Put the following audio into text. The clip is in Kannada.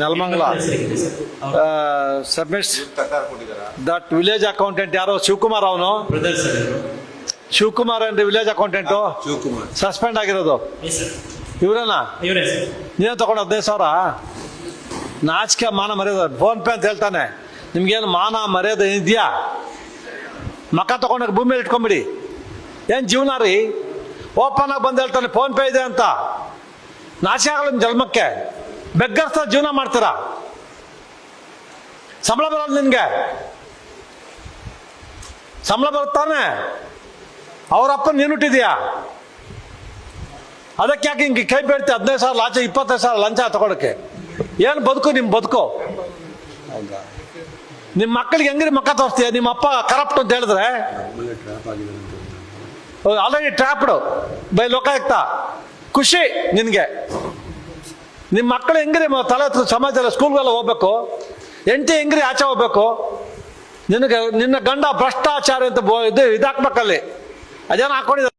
Nelamangala. Submits. That village accountant ಯಾರೋ ಶಿವಕುಮಾರ್ ಅವನು. ಬ್ರದರ್ ಸರ್ ಇವರು. ಶಿವಕುಮಾರ್ ಅಂದ್ರೆ ವಿಲೇಜ್ ಅಕೌಂಟೆಂಟು? ಶಿವಕುಮಾರ್. ಸಸ್ಪೆಂಡ್ ಆಗಿರೋದು. ಇವರೇನಾ? ನೀನು ತಗೊಂಡು ಹದಿನೈದು ಸಾವಿರ? ನಾಚಿಕೆ ಮಾನ ಮರ್ಯಾದೆ. ಫೋನ್ ಪೇ ಅಂತ ಹೇಳ್ತಾನೆ. ನಿಮ್ಗೇನು ಮಾನ ಮರ್ಯಾದೆ ಇದೆಯಾ? ಮಕ್ಕ ತಗೊಂಡಾಗ ಭೂಮಿ ಮೇಲೆ ಇಟ್ಕೊಂಬಿಡಿ. ಏನು ಜೀವನ ರೀ? ಓಪನ್ ಆಗಿ ಬಂದು ಹೇಳ್ತಾನೆ ಫೋನ್ ಪೇ ಇದೆ ಅಂತ. ನಾಶ ಆಗಲ್ಲ ನಿಮ್ ಜನ್ಮಕ್ಕೆ. ಬೆಗ್ಗರ್ಸ ಜೀವನ ಮಾಡ್ತೀರಾ? ಸಂಬಳ ಬರಲ್ಲ ನಿನ್ಗೆ. ಸಂಬಳ ಬರುತ್ತಾನೆ ಅವರಪ್ಪ ನೀನು ಹುಟ್ಟಿದ್ಯಾ? ಅದಕ್ಕೆ ಯಾಕೆ ಹಿಂಗೆ ಕೈ ಬೇಡ್ತಿ ಹದಿನೈದು ಸಾವಿರ ಲಾಂಚ, ಇಪ್ಪತ್ತೈದು ಸಾವಿರ ಲಂಚ ತಗೊಳಕ್ಕೆ? ಏನು ಬದುಕು ನಿಮ್ಮ ಬದುಕು? ನಿಮ್ಮ ಮಕ್ಕಳಿಗೆ ಹೆಂಗ್ರಿ ಮಕ್ಕ ತೋರಿಸ್ತೀಯ? ನಿಮ್ಮ ಅಪ್ಪ ಕರಪ್ಟ್ ಅಂತ ಹೇಳಿದ್ರೆ? Already trapped by Lokayukta. ಖುಷಿ ನಿನಗೆ. ನಿಮ್ಮ ಮಕ್ಕಳು ಹೆಂಗ್ರಿ ತಲೆ ಸಮಾಜದಲ್ಲಿ ಸ್ಕೂಲ್ಗೆಲ್ಲ ಹೋಗ್ಬೇಕು? ಎಂಟಿ ಹೆಂಗ್ರಿ ಆಚೆ ಹೋಗ್ಬೇಕು? ನಿನಗೆ ನಿನ್ನ ಗಂಡ ಭ್ರಷ್ಟಾಚಾರ ಅಂತ ಇದು ಇದಾಕ್ಬೇಕಲ್ಲಿ. ಅದೇನು ಹಾಕೊಂಡಿದ್ದಾರೆ.